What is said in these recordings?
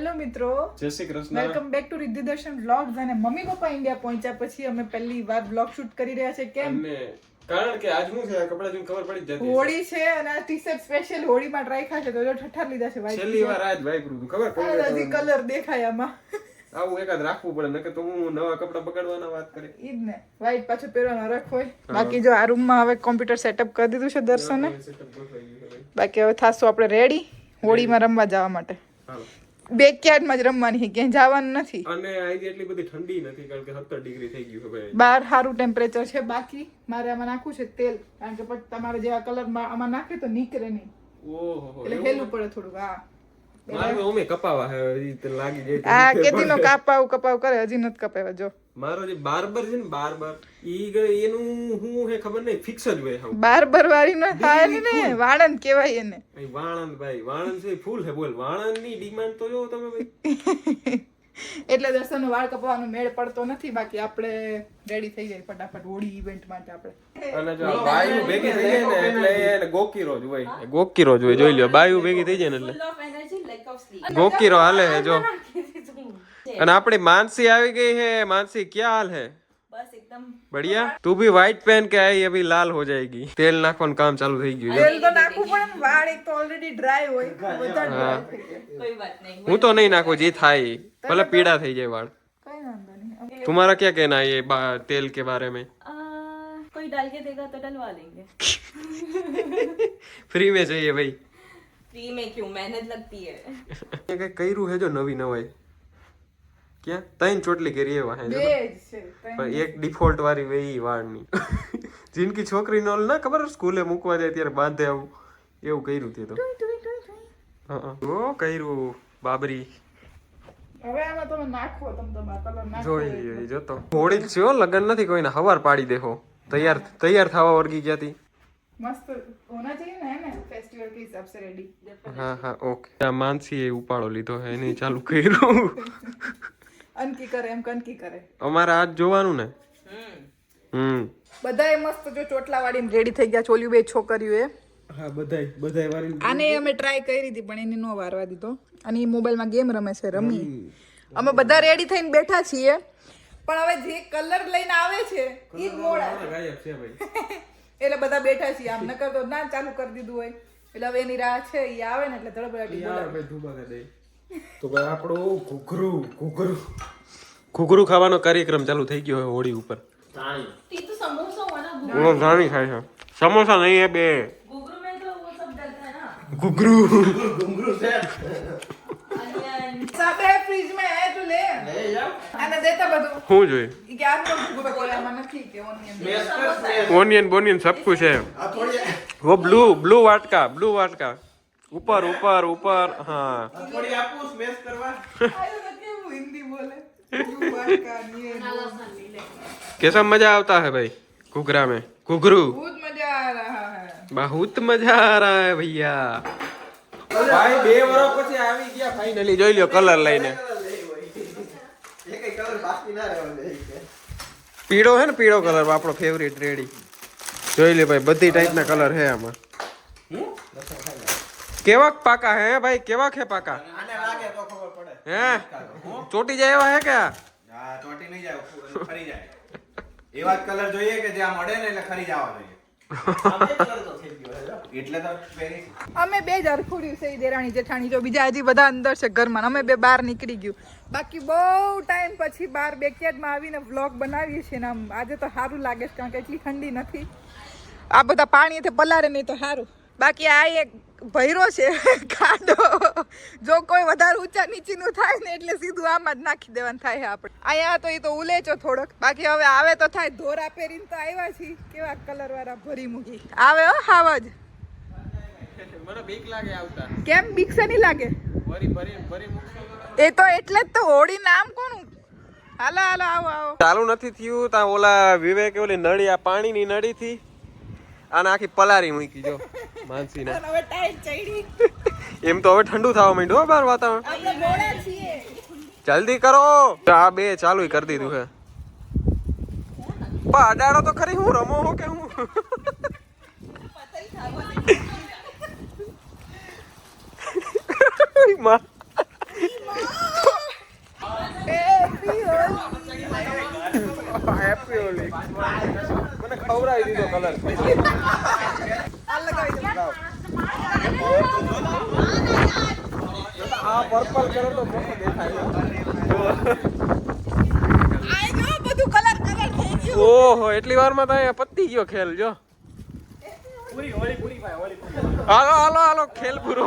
Hello મિત્રો. જય Shri Krishna. Welcome back to Riddhi Darshan vlogs અને મમ્મી પપ્પા ઇન્ડિયા પહોંચ્યા પછી અમે પહેલી વાર બ્લોગ શૂટ કરી રહ્યા છે. કેમ? કારણ કે આજ હું છે કપડા જોઈને ખબર પડી જતી હોળી છે અને આ ટી શર્ટ સ્પેશિયલ હોળીમાં ટ્રાય ખાશે તો જો ઠઠાર લીધા છે ભાઈ છેલ્લી વાર આજ ભાઈ હતું ખબર પડી હજી કલર દેખાય આમાં. આવું એકાદ રાખવું પડે નકર તો હું નવા કપડા બગાડવાના વાત કરે ઈ જ ને વાઈટ પાછું પહેરવાનો રખ હોય. બાકી જો આ રૂમમાં હવે કોમ્પ્યુટર સેટઅપ કરી દીધું છે દર્શને. બાકી હવે થાશું આપણે રેડી હોળીમાં રમવા જવા માટે. હાલો. બેકયાર્ડમાં જ રમવાની કે જવાનું નથી. અને આજે એટલી બધી ઠંડી નથી કારણ કે સત્તર ડિગ્રી થઈ ગયું છે ભાઈ. બહાર સારું ટેમ્પરેચર છે બાકી મારે આમાં નાખવું છે તેલ કારણ કે પછી તમારે જેવા કલર આમાં નાખે તો નીકળે નહીં. ઓહો એટલે હેલું પડે થોડું હા. મારે તો ઓમે કપાવા હે ઈ તો લાગી જાય આ કેદીનો કાપાવ કપાવ કરે હજી નથી કપાવ્યા જો. મારો જે બાર્બર છે ને બાર્બર ઈ એનું હું હે ખબર નહીં ફિક્સ જ હોય હાવ. બાર્બર વાળી નો થાય ને વાણંદ કહેવાય એને. વાણંદ ભાઈ વાણંદ છે ફૂલ હે બોલ. વાણંદની ડિમાન્ડ તો જો તમે ભાઈ. એટલે દર્શન વાળ કપાવવાનો મેળ પડતો નથી બાકી આપણે રેડી થઈ જાય ફટાફટ હોળી ઇવેન્ટ માટે આપણે. અને જો બાયુ ભેગી થઈ જાય ને એટલે એને ગોકીરો જ હોય. ગોકીરો જ હોય જોઈ લ્યો બાયુ ભેગી થઈ જાય ને એટલે. ગોકીરો હાલે હે જો અને આપણી માનસી આવી ગઈ હે માનસી क्या हाल है બસ એકદમ बढ़िया तू भी व्हाइट पहन के आई अभी लाल हो जाएगी तेल નાખવાનું કામ ચાલુ થઈ ગયું છે. તેલ તો નાખવું પડે ને વાળ એક તો ઓલરેડી ડ્રાય હોય બધા dry થઈ જાય. કોઈ વાત નહીં હું તો નહીં નાખું જે થાય ભલે પીડા થઈ જાય વાળ કઈ વાંધો નહીં तुम्हारा क्या कहना है ये बा- तेल के बारे में आ, કોઈ डाल के देगा तो डलवा लेंगे फ्री में चाहिए भाई फ्री में क्यों? मेहनत लगती है। ये कई કર્યું હે જો નવી નવાઈ? ક્યાં? ત્રણ ચોટલી કરી એ વાહે બે છે પણ એક ડિફોલ્ટ વાળી વેઈ વાળની. જિંદગી છોકરી નોલ ના ખબર? સ્કૂલે મૂકવા જાય ત્યારે બાંધે આવું. એવું કર્યું તે તો. ઓ કર્યું બાબરી. હવે આમાં તમે નાખો તમે તમારા કલર જોઈ જોતો. હોળી જ છો નથી કોઈને હવાર પાડી દેહો. તૈયાર તૈયાર થવા વર્ગી ગયાતી તી मस्त होना चाहिए ना है ना फेस्टिवल के हिसाब से रेडी હા હા ઓકે આ માનસી એ ઉપાડો લીધો હે એને ચાલુ કર્યું અનકી કરે એમ કનકી કરે અમારે આજ જોવાનું ને હમ બધાએ મસ્ત જો ચોટલા વાળીને રેડી થઈ ગયા ચોલ્યું બે છોકરીઓ એ હા બધાય બધાય વારી આને અમે ટ્રાય કરી હતી પણ એને નો વારવા દીધો અને એ મોબાઈલમાં ગેમ રમે છે રમી અમે બધા રેડી થઈને બેઠા છીએ પણ હવે જે કલર લઈને આવે છે એ જ મોડા ગાયબ છે ભાઈ એટલે બધા બેઠા છીએ આમ નકર તો ના ચાલુ કરી દીધું હોય. એટલે હવે એની રાહ છે એ આવે ને એટલે ધડબડાટી બોલાવે. ધુબા દે તો ભાઈ આપણો ઘૂઘરું ઘૂઘરું. ઘૂઘરું ખાવાનો કાર્યક્રમ ચાલુ થઈ ગયો હોય હોળી ઉપર. હું ખાય સમોસા નહીં એ બે. ઘૂઘરું ઘૂઘરું. લે આને દેતા બધું શું જોઈએ ઈ કે આ તો ભૂગો કોઈ આમાં નથી કે ઓનિયન ઓનિયન બોનિયન સબ કુછ है वो ब्लू ब्लू वाटका ब्लू वाटका ऊपर ऊपर ऊपर हाँ આયો તો કેવું હિન્દી બોલે યુ વાટકા નિયન कैसा मजा आता है भाई घुघरा में घुघरू बहुत मजा आ रहा है बहुत मजा आ रहा है भैया ભાઈ બે વર્ષ પછી આવી ગયા ફાઇનલી જોઈ લ્યો કલર લઈને પીળો હે ને પીળો કલર આપણો ફેવરિટ રેડી. જોઈ લે ભાઈ બધી ટાઈપના કલર હે આમાં. કેવા પાકા હે ભાઈ? કેવા હે પાકા? હે? ચોટી જાય એવા હે કે? હા, ચોંટી નહીં જાય, ફરી જાય. એવા કલર જોઈએ કે જે આ મળે ને એટલે ખરી જવા જોઈએ. એટલે તો અમે બે જ અરખુડ્યું છે દેરાણી જેઠાણી. જો બીજા હજી બધા અંદર છે ઘરમાં અમે બે બહાર નીકળી ગયું. બાકી બહુ ટાઈમ પછી બહાર બેકયાર્ડમાં આવીને વ્લોગ બનાવીએ છીએ ને આમ આજે તો સારું લાગે છે કારણ કે એટલી ઠંડી નથી. આ બધા પાણીથી પલારે નહીં તો સારું. બાકી આ એક ભૈરો છે, ખાડો. જો કોઈ વધારે ઊંચા નીચીનું થાય ને એટલે સીધું આમાં જ નાખી દેવાનું થાય આપણે. અહીંયા તો એ તો ઉલેચો થોડોક. બાકી હવે આવે તો થાય. ધોરા પહેરીને તો આવ્યા છીએ. કેવા કલર વાળા ભરી મૂકી. આવે હો, હાવ જ. મને બીક લાગે આવતા. કેમ? બીક છે નહીં લાગે? ભરી ભરી ભરી મૂકશો એ તો એટલે જ તો હોળી નામ કોનું હાલો હાલો આવો આવો. ચાલુ નથી થયું તા ઓલા વિવેક ઓલી નળી આ પાણીની નળી થી આને આખી પલારી મૂકી જો માનસી ને હવે ટાઈટ ચડી. એમ તો હવે ઠંડુ થવા માંડ્યું હો બાર વાતાવરણ. આપણે મોડા છીએ. જલ્દી કરો. આ બે ચાલુ કરી દીધું હે. પણ અડાડો તો ખરી હું રમો હો કે હું? માં હેપી હોલી મને ખવડાવી દીધો કલર આ લગાવી દો આ પર્પલ કલર તો મોટો દેખાય આ જો બધું કલર કલર થઈ ગયું. ઓહો એટલી વારમાં તો પતી ગયો ખેલ જો. હાલો હાલો હાલો ખેલ પૂરો.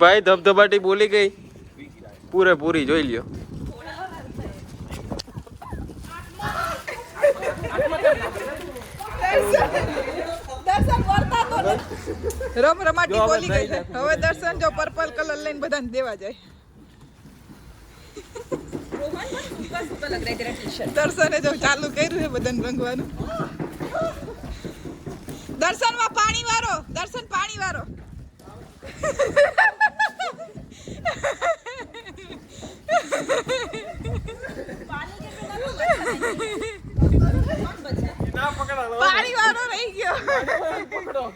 ભાઈ ધબધબાટી બોલી ગઈ. પૂરેપૂરી જોઈ લ્યો. રમ રમાટી બોલી ગઈ છે. હવે દર્શન જો પર્પલ કલર લઈને બધાને દેવા જાય. દર્શને જો ચાલુ કર્યું છે બધાને રંગવાનું. દર્શનમાં પાણી વાળો દર્શન પાણી રહી ગયો.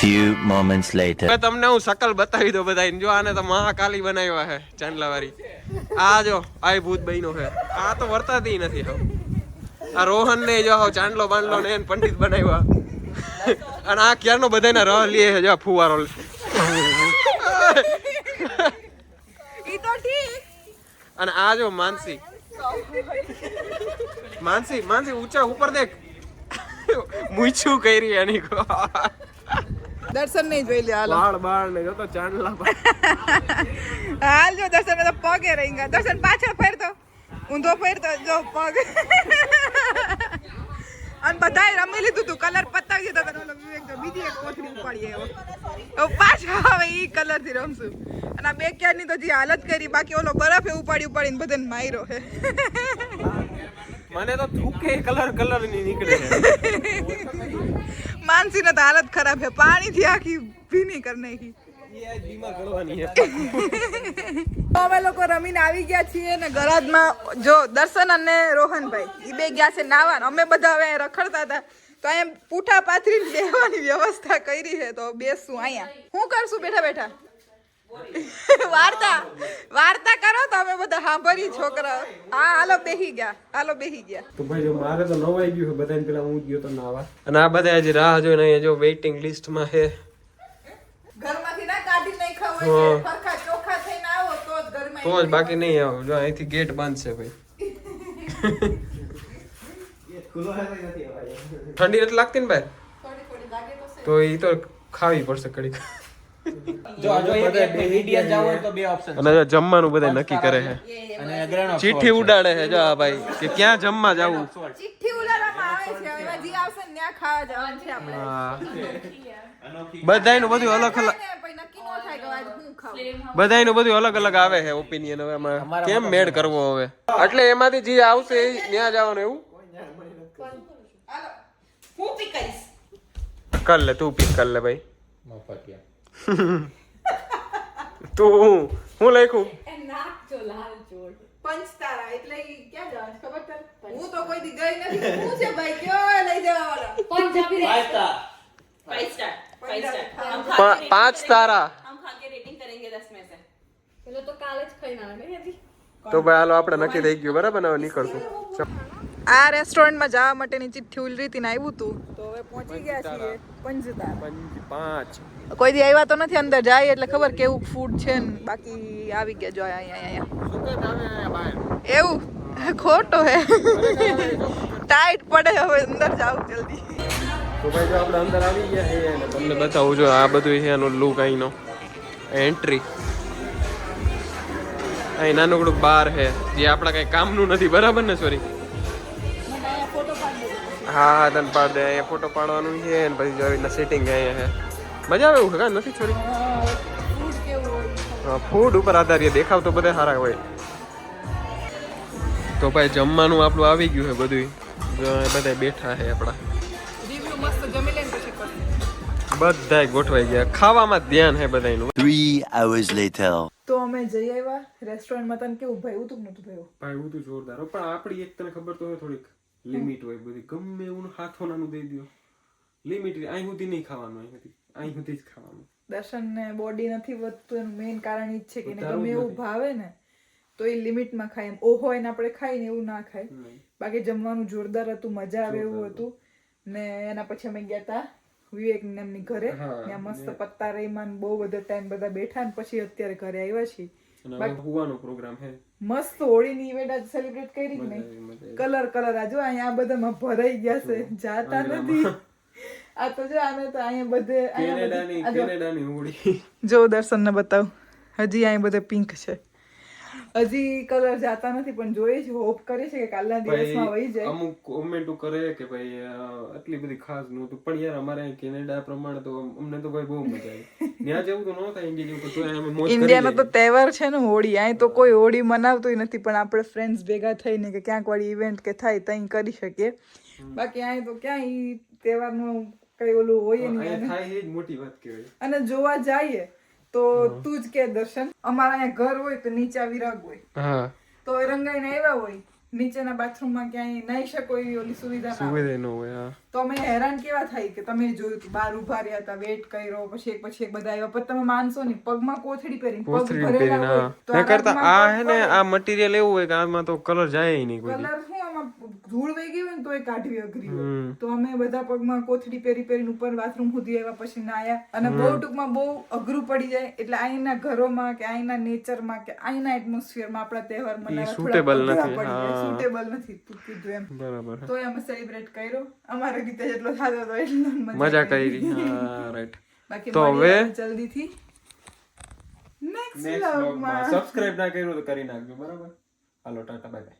Few moments later. તમને હું શકલ બતાવી દો બધા જો આને તો મહાકાલી બનાવ્યા છે ચાંદલાવારી આ જો આ ભૂત બહેનો છે. આ તો વર્તાતી નથી હવે. આ રોહન ને જો ચાંદલો બાંડલો ને એને પંડિત બનાવ્યા. અને આ ક્યારનો બધાને રહ લે છે? જો ફુવારો અને આ જો માનસી. માનસી માનસી ઊંચા ઉપર દેખ. મૂછું કરી એની કો. દર્શન નહીં જોઈ લે હાલ. બાળ બાળ ને જો તો ચાંદલા હાલ જો દર્શન તો પગે રહી ગયા. દર્શન પાછળ ફેરતો. ઊંધો ફેરતો જો પગ. અને બધાએ રમી લીધું તું કલર પતાવી દીધો ઓલો વિવેક બીજી એક કોથળી ઉપાડી આવ્યો હવે પાછા હવે એ કલરથી રમશું. અને આ બે ક્યારની તો જે હાલત કરી બાકી ઓલો બરફે ઉપાડી ઉપાડીને બધાને માર્યો છે. મને તો થૂકે કલર કલરની નીકળે માનસી ને તો હાલત ખરાબ છે. પાણીથી આખી ભીની કરી નાખી. અમે લોકો રમીને આવી ગયા છીએ ને ગરાજમાં જો દર્શન અને રોહનભાઈ એ બે ગયા છે નાવા અમે બધા હવે રખડતા હતા. તો અહીંયા પૂઠા પાથરીને બેહવાની વ્યવસ્થા કરી છે તો બેસું અહીંયા. શું કરશું બેઠા બેઠા? વાર્તા. વાર્તા કરો તો અમે બધા સાંભળી છોકરા. હા હાલો બેહી ગયા. હાલો બેહી ગયા. તો ભાઈ જો મારે તો નવાઈ ગયું છે બધાને પેલા હું ગયો તો નાવા અને આ બધા હજી રાહ જોઈને અહીંયા જો વેઇટિંગ લિસ્ટમાં છે. હા. ઘરમાં તો જ બાકી નહીં આવો. જો અહીંથી ગેટ બંધ છે ભાઈ. ઠંડી નથી લાગતી ને ભાઈ? તો એ તો ખાવી પડશે કડીક. જો જો એક ઇન્ડિયન જાવ હોય તો બે ઓપ્શન અને જમવાનું બધા નક્કી કરે છે. ચીઠી ઉડાડે છે. જો આ ભાઈ કે ક્યાં જમવા જવું? બધા ઉલાડવામાં આવે છે. હવે એમાં જે આવશે ને ત્યાં ખાવા જવાનું છે આપણે. હા. બધાયનું બધું અલગ અલગ બધાયનું બધું અલગ અલગ આવે છે ઓપિનિયન હવે એમાં કેમ મેળ કરવો હવે? એટલે એમાંથી જે આવશે એ ત્યાં જવાનું એવું? કર લે તું પીક કર લે ભાઈ. તું હું? હું લખું? પંચતારા એટલે ક્યાં પાંચ તારા. તો ભાઈ હાલો આપણે નક્કી થઈ ગયું બરાબર? ને હવે નીકળશું. આ રેસ્ટોરન્ટમાં જવા માટેની ચિઠ્ઠી ઉલરી હતી ને આવ્યું હતું તો હવે પહોંચી ગયા છીએ પંજતા પાંચ કોઈ દી આવ્યા તો નથી અંદર જાય એટલે ખબર કેવું ફૂડ છે ને બાકી આવી ગયા જો અહીંયા અહીંયા અહીંયા એવું? ખોટો હે. ટાઈટ પડે હવે અંદર જાવ જલ્દી. તો ભાઈ જો આપણે અંદર આવી ગયા છે તમને બતાવું જો આ બધું છે એનો લુક અહીંનો. એન્ટ્રી અહીં નાનકડું બાર છે જે આપણા કઈ કામનું નથી. બરાબર ને સોરી હા હા તને પાડ દે અહીંયા ફોટો પાડવાનું છે ને પછી જો આવી રીતના સેટિંગ અહીંયા છે. મજા આવે એવું છે નથી છોરી ફૂડ કેવું હોય ફૂડ ઉપર આધારિત દેખાવ તો બધા સારા હોય. તો ભાઈ જમવાનું આપણું આવી ગયું છે બધું બધા બેઠા છે આપણા. બધા ગોઠવાઈ ગયા. ખાવામાં ધ્યાન છે બધાનું 3 hours later. તો અમે જઈ આવ્યા. રેસ્ટોરન્ટમાં તને કેવું? ભાઈ ઉતું નતું ભાઈ ભાઈ હું જોરદાર. પણ આપણી એક તને ખબર તો હોય થોડીક લિમિટ હોય બધી. ગમે એવું હાથોનાનું દઈ દો લિમિટ અહીં સુધી નહીં ખાવાનું અહીં અહીં સુધી જ ખાવાનું. દર્શન ને બોડી નથી વધતું એનું મેઇન કારણ એ જ છે કે એને ગમે એવું ભાવે ને તો એ લિમિટમાં ખાય. એમ ઓહો એને આપણે ખાઈ ને એવું ના ખાય. બાકી જમવાનું જોરદાર હતું મજા આવે એવું હતું. ને એના પછી અમે ગયા તા વિવેક નામની ઘરે. ત્યાં મસ્ત પત્તા રહીમાં બહુ બધા ટાઈમ બધા બેઠા ને પછી અત્યારે ઘરે આવ્યા છીએ. હુવાનો પ્રોગ્રામ હે. મસ્ત હોળીની ઇવેન્ટ આજ સેલિબ્રેટ કરી કે નહીં. કલર કલર આ જો અહીંયા આ બધામાં ભરાઈ ગયા છે. જાતા નથી. આ તો જો આને તો અહીંયા બધે કેનેડાની. કેનેડાની હોળી. જો દર્શન ને બતાવ. હજી અહીંયા બધે પિંક છે. હજી કલર જાતા નથી પણ જોઈએ છે હોપ કરે છે કે કાલના દિવસમાં વહી જાય. અમુક કોમેન્ટો કરે કે ભાઈ આટલી બધી ખાસ નહોતું. પણ યાર અમારે કેનેડા પ્રમાણે તો અમને તો ભાઈ બહુ મજા આવી. ત્યાં જેવું તો ન થાય ઇન્ડિયા જેવું તો અમે મોજ કરી ઇન્ડિયાનો તો તહેવાર છે ને હોળી અહીં તો કોઈ હોળી મનાવતું નથી પણ આપણે ફ્રેન્ડ્સ ભેગા થઈને કે ક્યાંક વાળી ઇવેન્ટ કે થાય ત્યાં કરી શકીએ. બાકી અહીં તો ક્યાં તહેવારનું કઈ ઓલું હોય નહીં થાય એ જ મોટી વાત કહેવાય. અને જોવા જઈએ તો તું જ કે દર્શન. અમારા અહીંયા ઘર હોય તો નીચે આવી રગ હોય. તો રંગાઈને આવ્યા હોય. નીચેના બાથરૂમમાં ક્યાંય નાહી શકો એવી ઓલી સુવિધા હોય. સુવિધા ન હોય તો અમે હેરાન કેવા થાય કે તમે જોયું બાર ઊભા રહ્યા હતા વેટ કર્યો પછી એક પછી એક બધા આવ્યા. પણ તમે માનશો નહીં પગમાં કોથળી પહેરી પગ કોથળી ના કરતા આ હે ને આ મટીરિયલ એવું હોય કે આમાં તો કલર જાય નહીં કોઈ કલર ધૂળ વહી ગઈ હોય ને તો એ કાઢવી અઘરી હોય. તો અમે બધા પગમાં કોથળી પહેરી પહેરીને ઉપર બાથરૂમ સુધી આવ્યા પછી નાયા. અને બહુ ટૂંકમાં બહુ અઘરું પડી જાય. એટલે અહીંના ઘરોમાં કે અહીંના નેચરમાં કે અહીંના એટમોસ્ફિયરમાં આપણા તહેવાર મનાવવા સુટેબલ નથી. સુટેબલ નથી તું કીધું એમ. બરાબર. તોય અમે સેલિબ્રેટ કર્યો. અમારા રીતે જેટલો થતો હતો એટલો મજા કરી. રાઈટ બાકી તો હવે- જલ્દીથી નેક્સ્ટ નેક્સ્ટ વ્લોગમાં સબસ્ક્રાઇબ ના કર્યું તો કરી નાખજો. બરાબર? હાલો ટાટા બાય બાય